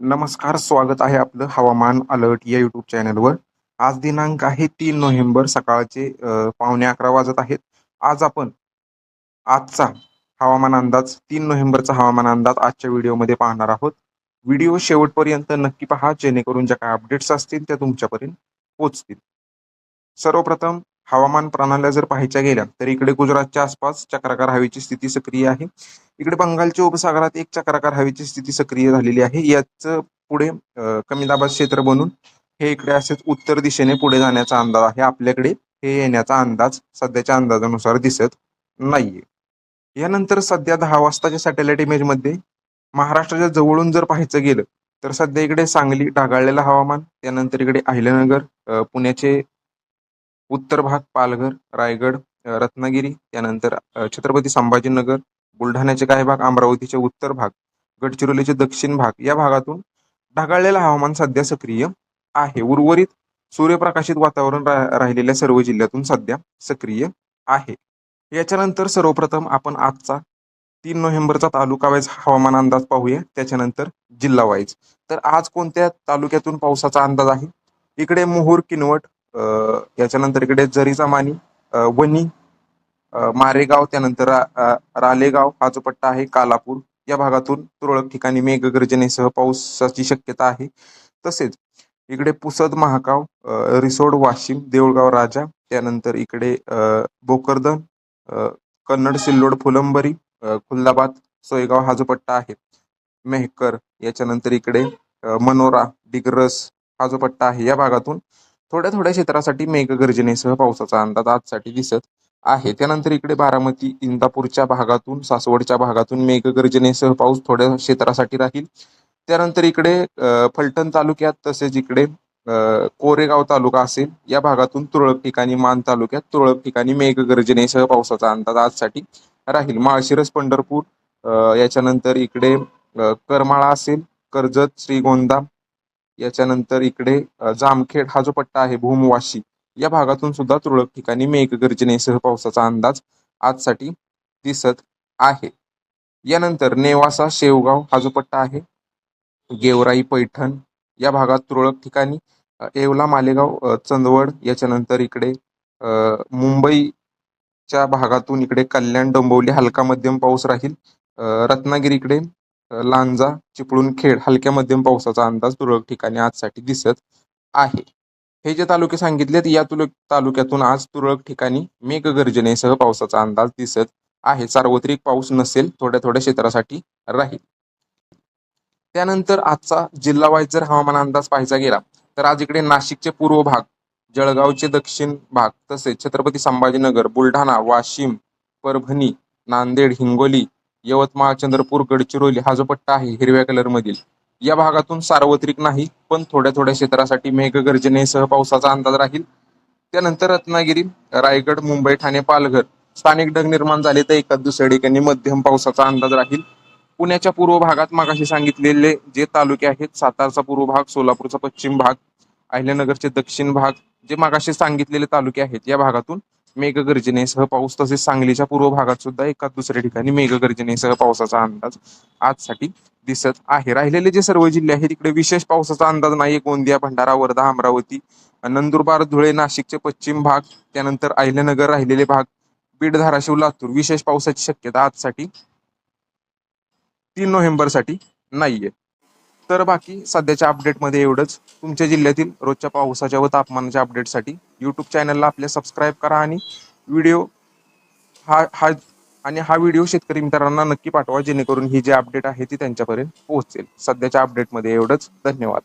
नमस्कार स्वागत आहे आपलं हवामान अलर्ट या युट्यूब चॅनलवर. आज दिनांक आहे तीन नोव्हेंबर सकाळचे पावणे अकरा वाजत आहेत. आज आपण आजचा हवामान अंदाज तीन नोव्हेंबरचा हवामान अंदाज आजच्या व्हिडिओमध्ये पाहणार आहोत. व्हिडिओ शेवटपर्यंत नक्की पहा जेणेकरून ज्या काय अपडेट्स असतील त्या तुमच्यापर्यंत पोहोचतील. सर्वप्रथम हवामान प्रणाल्या जर पाहायच्या गेल्या तर इकडे गुजरातच्या आसपास चक्राकार हवेची स्थिती सक्रिय आहे. इकडे बंगालच्या उपसागरात एक चक्राकार हवेची स्थिती सक्रिय झालेली आहे. याचं पुढे कमी दाबात क्षेत्र बनून हे इकडे असेच उत्तर दिशेने पुढे जाण्याचा अंदाज आहे. आपल्याकडे हे येण्याचा अंदाज सध्याच्या अंदाजानुसार दिसत नाहीये. यानंतर सध्या दहा वाजताच्या सॅटेलाइट इमेजमध्ये महाराष्ट्राच्या जवळून जर पाहायचं गेलं तर सध्या इकडे सांगली ढगाळलेलं हवामान त्यानंतर इकडे अहिल्यानगर पुण्याचे उत्तर भाग पालघर रायगड रत्नागिरी त्यानंतर छत्रपती संभाजीनगर बुलढाण्याचे काही भाग अमरावतीचे उत्तर भाग गडचिरोलीचे दक्षिण भाग या भागातून ढगाळलेलं हवामान सध्या सक्रिय आहे. उर्वरित सूर्यप्रकाशित वातावरण रा- राहिलेल्या सर्व जिल्ह्यातून सध्या सक्रिय आहे. याच्यानंतर सर्वप्रथम आपण आजचा तीन नोव्हेंबरचा तालुका वाईज हवामान अंदाज पाहूया. त्याच्यानंतर जिल्हा वाईज. तर आज कोणत्या तालुक्यातून पावसाचा अंदाज आहे? इकडे मोहूर किनवट याच्यानंतर इकडे जरीचा मानी वणी मारेगाव त्यानंतर रा- रालेगाव हा जो पट्टा आहे कालापूर या भागातून तुरळक ठिकाणी मेघगर्जनेसह पावसाची शक्यता आहे. तसेच इकडे पुसद महागाव रिसोड वाशिम देऊळगाव राजा त्यानंतर इकडे बोकरदन कन्नड सिल्लोड फुलंबरी खुल्दाबाद सोयगाव हा जो पट्टा आहे. मेहकर याच्यानंतर इकडे मनोरा डिग्रस हा जो पट्टा आहे या भागातून थोड्या थोड्या क्षेत्रासाठी मेघगर्जनेसह पावसाचा अंदाज आजसाठी दिसत आहे. त्यानंतर इकडे बारामती इंदापूरच्या भागातून सासवडच्या भागातून मेघगर्जनेसह पाऊस थोड्या क्षेत्रासाठी राहील. त्यानंतर इकडे फलटण तालुक्यात तसेच इकडे कोरेगाव तालुका असेल या भागातून तुरळक ठिकाणी मान तालुक्यात तुरळक ठिकाणी मेघगर्जनेसह पावसाचा अंदाज आजसाठी राहील. माळशिरस पंढरपूर याच्यानंतर इकडे करमाळा असेल कर्जत श्रीगोंदा याच्यानंतर इकडे जामखेड हा जो पट्टा आहे भूमवाशी या भागातून सुद्धा तुरळक ठिकाणी मेघगर्जनेसह पावसाचा अंदाज आजसाठी दिसत आहे. यानंतर नेवासा शेवगाव हा जो पट्टा आहे गेवराई पैठण या भागात तुरळक ठिकाणी येवला मालेगाव चंदवड याच्यानंतर इकडे मुंबईच्या भागातून इकडे कल्याण डोंबवली हलका मध्यम पाऊस राहील रत्नागिरीकडे लांजा चिपळूण खेड हलक्या मध्यम पावसाचा अंदाज तुरळक ठिकाणी आजसाठी दिसत आहे. हे जे तालुके सांगितलेत या तुल तालुक्यातून आज तुरळक ठिकाणी मेघगर्जनेसह पावसाचा अंदाज दिसत आहे. सार्वत्रिक पाऊस नसेल थोड्या थोड्या क्षेत्रासाठी राहील. त्यानंतर आजचा जिल्हा वाईज जर हवामान अंदाज पाहायचा गेला तर आज इकडे नाशिकचे पूर्व भाग जळगावचे दक्षिण भाग तसेच छत्रपती संभाजीनगर बुलढाणा वाशिम परभणी नांदेड हिंगोली यवतमाळ चंद्रपूर गडचिरोली हा जो पट्टा आहे हिरव्या कलर मधील या भागातून सार्वत्रिक नाही पण थोड्या थोड्या क्षेत्रासाठी मेघगर्जनेसह पावसाचा अंदाज राहील. त्यानंतर रत्नागिरी रायगड मुंबई ठाणे पालघर स्थानिक ढग निर्माण झाले तर एका दुसऱ्या ठिकाणी मध्यम पावसाचा अंदाज राहील. पुण्याच्या पूर्व भागात मागाशी सांगितलेले जे तालुके आहेत सातारचा पूर्व भाग सोलापूरचा पश्चिम भाग अहिल्यानगरचे दक्षिण भाग जे मागाशी सांगितलेले तालुके आहेत या भागातून मेघगर्जनेसह पाऊस तसेच सांगलीच्या पूर्व भागात सुद्धा एका दुसऱ्या ठिकाणी मेघगर्जनेसह पावसाचा अंदाज आजसाठी दिसत आहे. राहिलेले जे सर्व जिल्हे आहेत तिकडे विशेष पावसाचा अंदाज नाही गोंदिया भंडारा वर्धा अमरावती नंदुरबार धुळे नाशिकचे पश्चिम भाग त्यानंतर अहिल्यानगर राहिलेले भाग बीड धाराशिव लातूर विशेष पावसाची शक्यता आजसाठी तीन नोव्हेंबरसाठी नाहीये. तर बाकी सध्याच्या अपडेटमध्ये एवढंच. तुमच्या जिल्ह्यातील रोजच्या पावसाच्या व तापमानाच्या अपडेटसाठी यूट्यूब चॅनलला आपल्या सबस्क्राईब करा आणि व्हिडिओ हा हा आणि हा व्हिडिओ शेतकरी मित्रांना नक्की पाठवा जेणेकरून ही जी अपडेट आहे ती त्यांच्यापर्यंत पोहोचेल. सध्याच्या अपडेटमध्ये एवढंच. धन्यवाद.